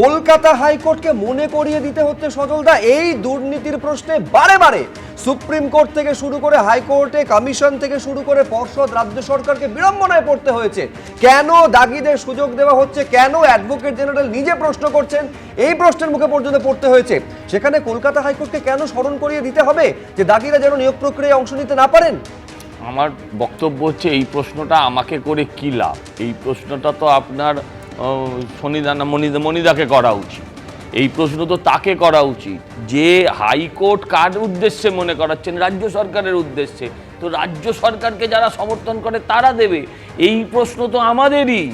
কলকাতা হাইকোর্টকে মনে করিয়ে দিতে হচ্ছে সজলদা। এই দুর্নীতির প্রশ্নে বারে বারে সুপ্রিম কোর্ট থেকে শুরু করে হাইকোর্টে, কমিশন থেকে শুরু করে পর্ষদ, রাজ্য সরকারকে বিড়ম্বনায় পড়তে হয়েছে। কেন দাগিদের সুযোগ দেওয়া হচ্ছে? কেন অ্যাডভোকেট জেনারেল নিজে প্রশ্ন করছেন? এই প্রশ্নের মুখে পর্যন্ত পড়তে হয়েছে। সেখানে কলকাতা হাইকোর্টকে কেন স্মরণ করিয়ে দিতে হবে? যে দাগিরা যেন নিয়োগ প্রক্রিয়ায় অংশ নিতে না পারেন? আমার বক্তব্য হচ্ছে, এই প্রশ্নটা আমাকে করে কী লাভ? এই প্রশ্নটা তো আপনার সনিদা না মনিদা মনিদাকে করা উচিত। এই প্রশ্ন তো তাকে করা উচিত। যে হাইকোর্ট কার উদ্দেশ্যে মনে করাচ্ছেন? রাজ্য সরকারের উদ্দেশ্যে। তো রাজ্য সরকারকে যারা সমর্থন করে তারা দেবে। এই প্রশ্ন তো আমাদেরই।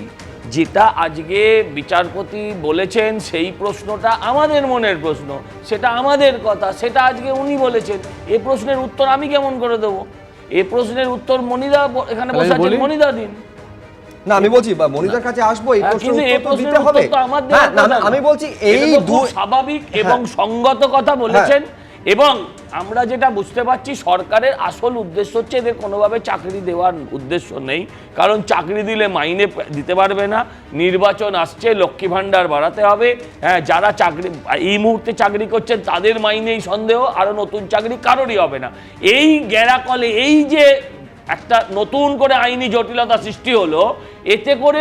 যেটা আজকে বিচারপতি বলেছেন সেই প্রশ্নটা আমাদের মনের প্রশ্ন। সেটা আমাদের কথা সেটা আজকে উনি বলেছেন। এ প্রশ্নের উত্তর আমি কেমন করে দেবো? এ প্রশ্নের উত্তর মনিদা এখানে বসে মনিদা দিন না আমি বলছি বা মনিতার কাছে আসব এই হ্যাঁ, প্রশ্নের দিতে হবে। হ্যাঁ, না। আমি বলছি এই দু হ্যাঁ। স্বাভাবিক এবং সঙ্গত কথা বলেছেন। এবং আমরা যেটা বুঝতে পারছি সরকারের আসল উদ্দেশ্য হচ্ছে এদের কোনোভাবে চাকরি দেওয়ার উদ্দেশ্য নেই। কারণ চাকরি দিলে মাইনে দিতে পারবে না নির্বাচন আসছে লক্ষ্মী ভাণ্ডার বাড়াতে হবে। হ্যাঁ যারা চাকরি এই মুহূর্তে চাকরি করছেন তাদের মাইনেই সন্দেহ আরও নতুন চাকরি কারোরই হবে না। এই গ্যারাকলে এই যে একটা নতুন করে আইনি জটিলতা সৃষ্টি হলো, এতে করে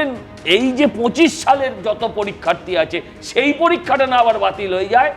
এই যে পঁচিশ সালের যত পরীক্ষার্থী আছে, সেই পরীক্ষাটা না আবার বাতিল হয়ে যায়।